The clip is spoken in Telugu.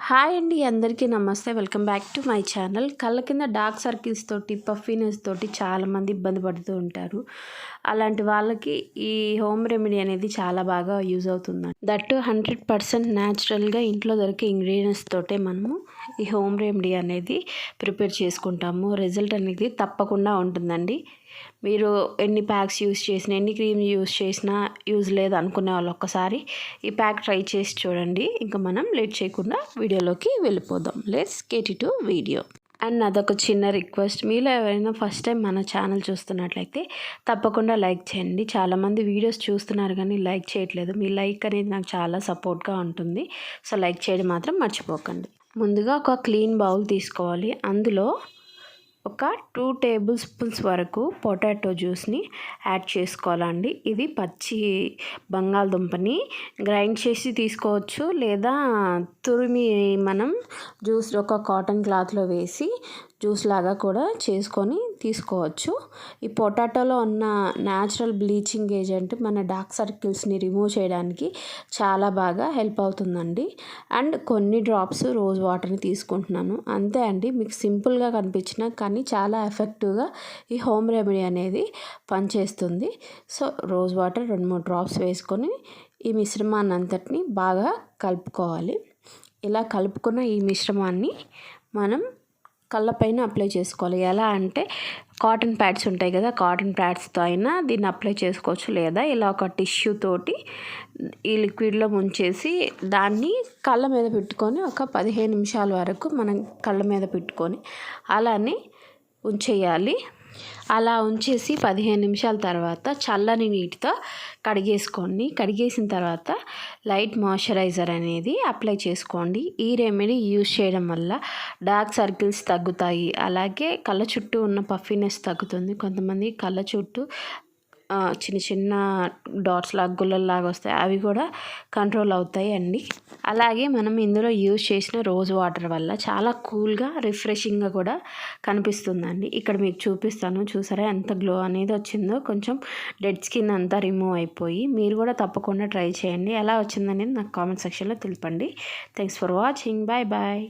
హాయ్ అండి అందరికీ నమస్తే. Welcome back to my channel. కళ్ళ కింద డార్క్ సర్కిల్స్ తోటి పఫీనెస్ తోటి చాలామంది ఇబ్బంది పడుతూ ఉంటారు. అలాంటి వాళ్ళకి ఈ హోమ్ రెమెడీ అనేది చాలా బాగా యూజ్ అవుతుందండి దట్టు హండ్రెడ్ పర్సెంట్ న్యాచురల్గా ఇంట్లో దొరికే ఇంగ్రీడియంట్స్ తోటే మనము ఈ హోమ్ రెమెడీ అనేది ప్రిపేర్ చేసుకుంటాము. రిజల్ట్ అనేది తప్పకుండా ఉంటుందండి. మీరు ఎన్ని ప్యాక్స్ యూస్ చేసినా ఎన్ని క్రీమ్ యూస్ చేసినా యూజ్ లేదు అనుకునే వాళ్ళు ఒక్కసారి ఈ ప్యాక్ ట్రై చేసి చూడండి. ఇంకా మనం లేట్ చేయకుండా వీడియోలోకి వెళ్ళిపోదాం. Let's get to video and అదొక చిన్న రిక్వెస్ట్ మీలో ఎవరైనా ఫస్ట్ టైం మన ఛానల్ చూస్తున్నట్లయితే తప్పకుండా లైక్ చేయండి. చాలామంది వీడియోస్ చూస్తున్నారు కానీ లైక్ చేయట్లేదు. మీ లైక్ అనేది నాకు చాలా సపోర్ట్గా ఉంటుంది. సో లైక్ చేయడం మాత్రం మర్చిపోకండి. ముందుగా ఒక క్లీన్ బౌల్ తీసుకోవాలి. అందులో ఒక టూ టేబుల్ స్పూన్స్ వరకు పొటాటో జ్యూస్ని యాడ్ చేసుకోవాలండి. ఇది పచ్చి బంగాళదుంపని గ్రైండ్ చేసి తీసుకోవచ్చు. లేదా తురిమి మనం జ్యూస్ ఒక కాటన్ క్లాత్లో వేసి జ్యూస్ లాగా కూడా చేసుకొని తీసుకోవచ్చు. ఈ పొటాటోలో ఉన్న న్యాచురల్ బ్లీచింగ్ ఏజెంట్ మన డార్క్ సర్కిల్స్ని రిమూవ్ చేయడానికి చాలా బాగా హెల్ప్ అవుతుందండి. అండ్ కొన్ని డ్రాప్స్ రోజ్ వాటర్ని తీసుకుంటున్నాను. అంతే అండి మీకు సింపుల్గా కనిపించిన కానీ చాలా ఎఫెక్టివ్గా ఈ హోమ్ రెమెడీ అనేది పనిచేస్తుంది. సో రోజ్ వాటర్ రెండు మూడు డ్రాప్స్ వేసుకొని ఈ మిశ్రమాన్ని అంతటిని బాగా కలుపుకోవాలి. ఇలా కలుపుకున్న ఈ మిశ్రమాన్ని మనం కళ్ళపైన అప్లై చేసుకోవాలి. ఎలా అంటే కాటన్ ప్యాడ్స్ ఉంటాయి కదా కాటన్ ప్యాడ్స్తో అయినా దీన్ని అప్లై చేసుకోవచ్చు లేదా ఇలా ఒక టిష్యూ తోటి ఈ లిక్విడ్లో ముంచేసి దాన్ని కళ్ళ మీద పెట్టుకొని ఒక పదిహేను నిమిషాల వరకు మనం కళ్ళ మీద పెట్టుకొని అలానే ఉంచేయాలి. అలా ఉంచేసి పదిహేను నిమిషాల తర్వాత చల్లని నీటితో కడిగేసుకోండి. కడిగేసిన తర్వాత లైట్ మాయిశ్చరైజర్ అనేది అప్లై చేసుకోండి. ఈ రెమెడీ యూజ్ చేయడం వల్ల డార్క్ సర్కిల్స్ తగ్గుతాయి. అలాగే కళ్ళ చుట్టూ ఉన్న పఫీనెస్ తగ్గుతుంది. కొంతమంది కళ్ళ చుట్టూ చిన్న చిన్న డాట్స్ లాగా గుల్లల్లాగా వస్తాయి. అవి కూడా కంట్రోల్ అవుతాయి అండి అలాగే మనం ఇందులో యూజ్ చేసిన రోజ్ వాటర్ వల్ల చాలా కూల్గా రిఫ్రెషింగ్గా కూడా కనిపిస్తుందండి. ఇక్కడ మీకు చూపిస్తాను. చూసారా ఎంత గ్లో అనేది వచ్చిందో. కొంచెం డెడ్ స్కిన్ అంతా రిమూవ్ అయిపోయి మీరు కూడా తప్పకుండా ట్రై చేయండి. ఎలా వచ్చిందనేది నాకు కామెంట్ సెక్షన్లో తెలిపండి. Thanks for watching. Bye bye.